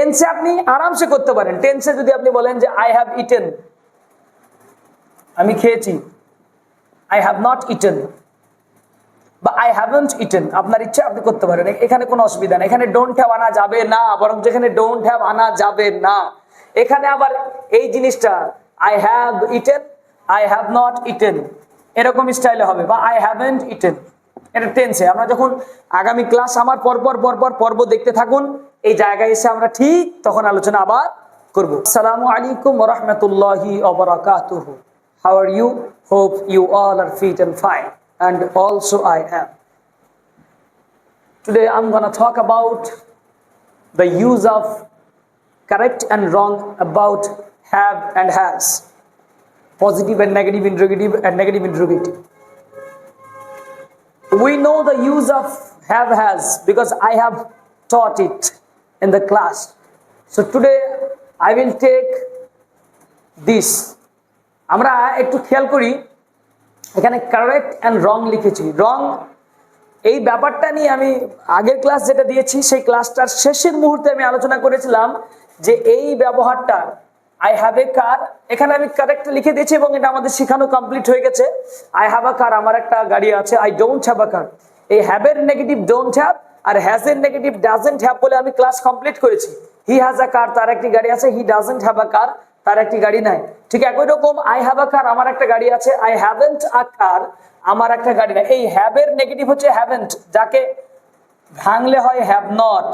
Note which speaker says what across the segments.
Speaker 1: টেন্সে আপনি আরামসে করতে পারেন। টেন্সে যদি আপনি বলেন যে আই হ্যাভ ইটেন আমি খেয়েছি। আই হ্যাভ নট ইটেন বা আই হ্যাভেন্ট ইটেন আপনার ইচ্ছা আপনি করতে পারেন। এখানে কোনো অসুবিধা নেই। এখানে ডোন্ট হ্যাভ আনা যাবে না, বরং যেখানে ডোন্ট হ্যাভ আনা যাবে না। এখানে আবার এই জিনিসটা I have eaten I have not eaten এরকম স্টাইলে হবে। বা আই হ্যাভেন্ট ইটেন এটা টেন্সে আমরা যখন আগামী ক্লাস আমার পরপর পরপর পর্ব দেখতে থাকুন এই জায়গায় এসে আমরা ঠিক তখন আলোচনা আবার করব আসসালামু আলাইকুম রহমতুল্লাহি ওবরাকাতুহু how are you hope you all are and fine and also I am. Today I'm going to talk about the use of correct and wrong about have and has, positive and negative interrogative and negative interrogative. We know the use of have has because I have taught it in the class. So today I will take this. আমরা একটু খেয়াল করি, এখানে correct and রং লিখেছি রং এই ব্যাপারটা নিয়ে আমি আগের ক্লাস যেটা দিয়েছি, সেই ক্লাসটার শেষের মুহূর্তে আমি আলোচনা করেছিলাম যে এই ব্যবহারটা আই হ্যাভ এ কার এখানে আমি কারেক্ট লিখে দিয়েছি এবং এটা আমাদের শেখানো কমপ্লিট হয়ে গেছে। আই হ্যাভ আ কার আমার একটা গাড়ি আছে। I don't have a car এই হ্যাভের নেগেটিভ ডোন্ট হ্যাভ আর হ্যাজ এর নেগেটিভ ডাজেন্ট হ্যাভ বলে আমি ক্লাস কমপ্লিট করেছি। হি হ্যাজ আ কার তার একটি গাড়ি আছে। হি ডাজেন্ট হ্যাভ আ কার তার একটি গাড়ি নাই। ঠিক একই রকম আই হ্যাভ আ কার আমার একটা গাড়ি আছে। আই হ্যাভেন্ট আ কার আমার একটা গাড়ি নাই। এই হ্যাভের নেগেটিভ হচ্ছে হ্যাভেন্ট যাকে ভাঙলে হয় হ্যাভ নট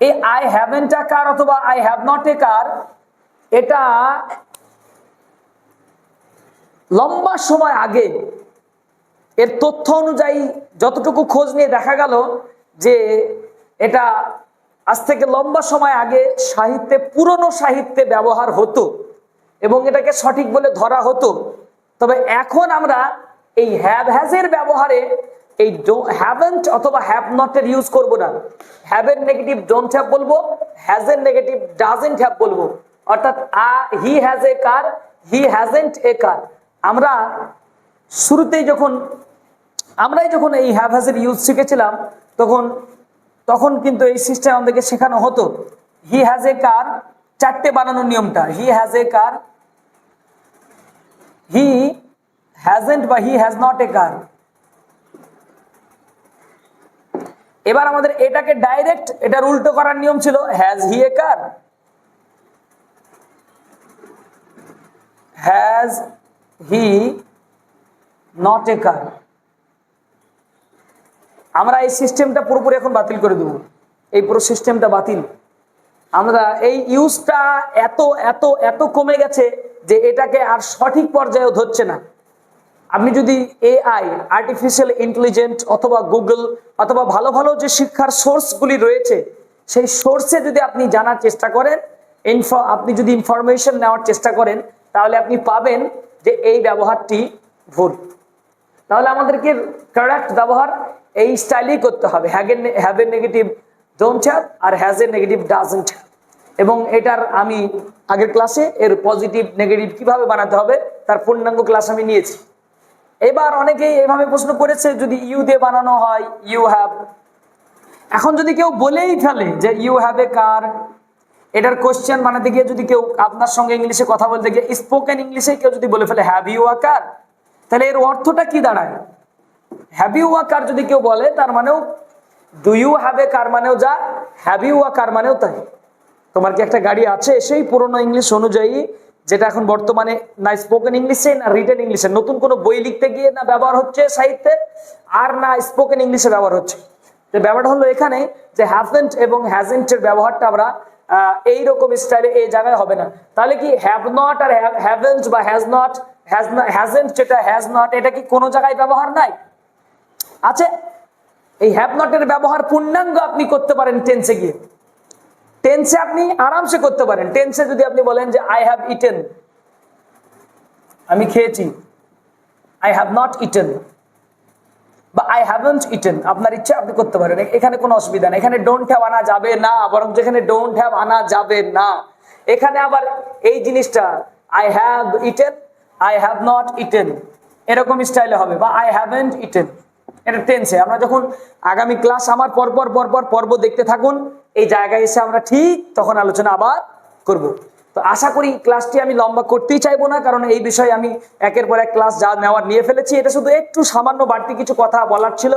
Speaker 1: এই আই হ্যাভেন্ট আ কার অথবা I have not a car এটা লম্বা সময় আগে এর তথ্য অনুযায়ী যতটুকু খোঁজ নিয়ে দেখা গেল যে এটা আজ থেকে লম্বা সময় আগে সাহিত্যে, পুরনো সাহিত্যে ব্যবহার হতো এবং এটাকে সঠিক বলে ধরা হতো। তবে এখন আমরা এই হ্যাভ হ্যাজের ব্যবহারে এই হ্যাভেন্ট অথবা হ্যাভ নটের ইউজ করব না। হ্যাভের নেগেটিভ ডোন্ট হ্যাভ বলব হ্যাজের নেগেটিভ ডাজেন্ট হ্যাভ বলব। অর্থাৎ, আ he has a car he hasn't A car আমরা শুরুতেই যখন, আমরাই যখন এই হ্যাভ হ্যাজের ইউজ শিখেছিলাম, তখন তখন কিন্তু এই সিস্টেম আমাদেরকে শেখানো হতো। হি হ্যাজ এ কার চারটে বানানোর নিয়মটা। He has a car he hasn't বা হি হ্যাজ নট এ কার এবার আমাদের এটাকে ডাইরেক্ট এটার উল্টো করার নিয়ম ছিল has he a car has he not a car আমরা এই সিস্টেমটা পুরোপুরি এখন বাতিল করে দেবো। এই পুরো সিস্টেমটা বাতিল। আমরা এই ইউজটা এত এত এত কমে গেছে যে এটাকে আর সঠিক পর্যায়েও ধরছে না। আপনি যদি এআই আর্টিফিশিয়াল ইন্টেলিজেন্ট অথবা গুগল অথবা ভালো ভালো যে শিক্ষার সোর্সগুলি রয়েছে, সেই সোর্সে যদি আপনি জানার চেষ্টা করেন ইনফ আপনি যদি ইনফরমেশন নেওয়ার চেষ্টা করেন, তাহলে আপনি পাবেন যে এই ব্যবহারটি ভুল। তাহলে আমাদেরকে কারেক্ট ব্যবহার এই স্টাইলেই করতে হবে। হ্যাগের হ্যাভের নেগেটিভ ডোন্ট হ্যাভ আর হ্যাজের নেগেটিভ ডাজেন্ট এবং এটার আমি আগের ক্লাসে এর পজিটিভ নেগেটিভ কীভাবে বানাতে হবে, তার পূর্ণাঙ্গ ক্লাস আমি নিয়েছি। এবার অনেকেই এভাবে প্রশ্ন করেছে, যদি ইউ দিয়ে বানানো হয়, ইউ হ্যাভ। এখন যদি কেউ বলেই ফেলে যে ইউ হ্যাভ এ কার, এটার কোশ্চেন বানাতে গিয়ে যদি কেউ আপনার সঙ্গে ইংলিশে কথা বলতে গিয়ে স্পোকেন ইংলিশে কেউ যদি বলে ফেলে হ্যাভ ইউ আ কার তাহলে এর অর্থটা কি দাঁড়ায়? হ্যাভ ইউ আ কার যদি কেউ বলে, তার মানেও do you have a car মানেও যা হ্যাভ ইউ আ কার মানেও তাই। তোমার কি একটা গাড়ি আছে, সেই পুরনো ইংলিশ অনুযায়ী যেটা এখন বর্তমানে না স্পোকেন ইংলিশে না রিটেন ইংলিশে নতুন কোনো বই লিখতে গিয়ে না ব্যবহার হচ্ছে সাহিত্যে, আর না স্পোকেন ইংলিশে ব্যবহার হচ্ছে। তো ব্যাপারটা হলো এখানে যে হ্যাভেন্ট এবং হ্যাজেন্টের ব্যবহারটা আমরা এই রকম স্টাইলে এই জায়গায় হবে না। তাহলে কি হ্যাভ নট আর হ্যাভেন্ট বা হ্যাজ নট হ্যাজ হ্যাজেন্ট যেটা হ্যাজ নট এটা কি কোনো জায়গায় ব্যবহার নাই? আছে। এই হ্যাভ নটের ব্যবহার পূর্ণাঙ্গ আপনি করতে পারেন টেন্সে গিয়ে। টেন্সে আপনি আরামসে করতে পারেন। টেন্সে যদি আপনি বলেন যে আই হ্যাভ ইটেন আমি খেয়েছি। আই হ্যাভ নট ইটেন বা আই হ্যাভেন্ট ইটেন আপনার ইচ্ছা, আপনি করতে পারেন। এখানে কোনো অসুবিধা নেই। এখানে ডোন্ট হ্যাভ আনা যাবে না, বরং যেখানে ডোন্ট হ্যাভ আনা যাবে না। এখানে আবার এই জিনিসটা I have eaten I have not eaten এরকম স্টাইলে হবে। বা আই হ্যাভেন্ট ইটেন এটা টেন্সে আমরা যখন আগামী ক্লাস আমার পরপর পরপর পর্ব দেখতে থাকুন, এই জায়গায় এসে আমরা ঠিক তখন আলোচনা আবার করব। তো আশা করি ক্লাসটি আমি লম্বা করতেই চাইব না, কারণ এই বিষয়ে আমি একের পর এক ক্লাস যা নেওয়ার নিয়ে ফেলেছি। এটা শুধু একটু সামান্য বাড়তি কিছু কথা বলার ছিল।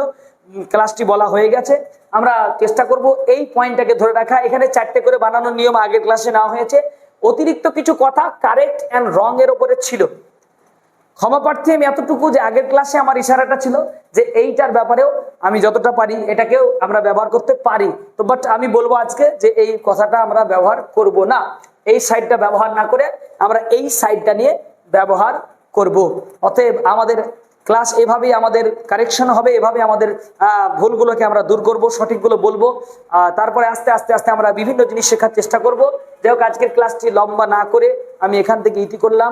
Speaker 1: ক্লাসটি বলা হয়ে গেছে। আমরা চেষ্টা করব এই পয়েন্টটাকে ধরে রাখা। এখানে চারটে করে বানানোর নিয়ম আগের ক্লাসে নেওয়া হয়েছে। অতিরিক্ত কিছু কথা কারেক্ট অ্যান্ড রং এর উপরে ছিল। ক্ষমা প্রার্থী আমি এতটুকু যে আগের ক্লাসে আমার ইশারাটা ছিল যে এইটার ব্যাপারেও আমি যতটা পারি এটাকেও আমরা ব্যবহার করতে পারি। তো বাট আমি বলব আজকে যে এই কথাটা আমরা ব্যবহার করব না। এই সাইডটা ব্যবহার না করে আমরা এই সাইডটা নিয়ে ব্যবহার করব। অতএব আমাদের ক্লাস এভাবেই আমাদের কারেকশন হবে এভাবে আমাদের ভুলগুলোকে আমরা দূর করব, সঠিকগুলো বলব। তারপরে আস্তে আস্তে আস্তে আমরা বিভিন্ন জিনিস শেখার চেষ্টা করব। যাই হোক, আজকের ক্লাসটি লম্বা না করে আমি এখান থেকে ইতি করলাম।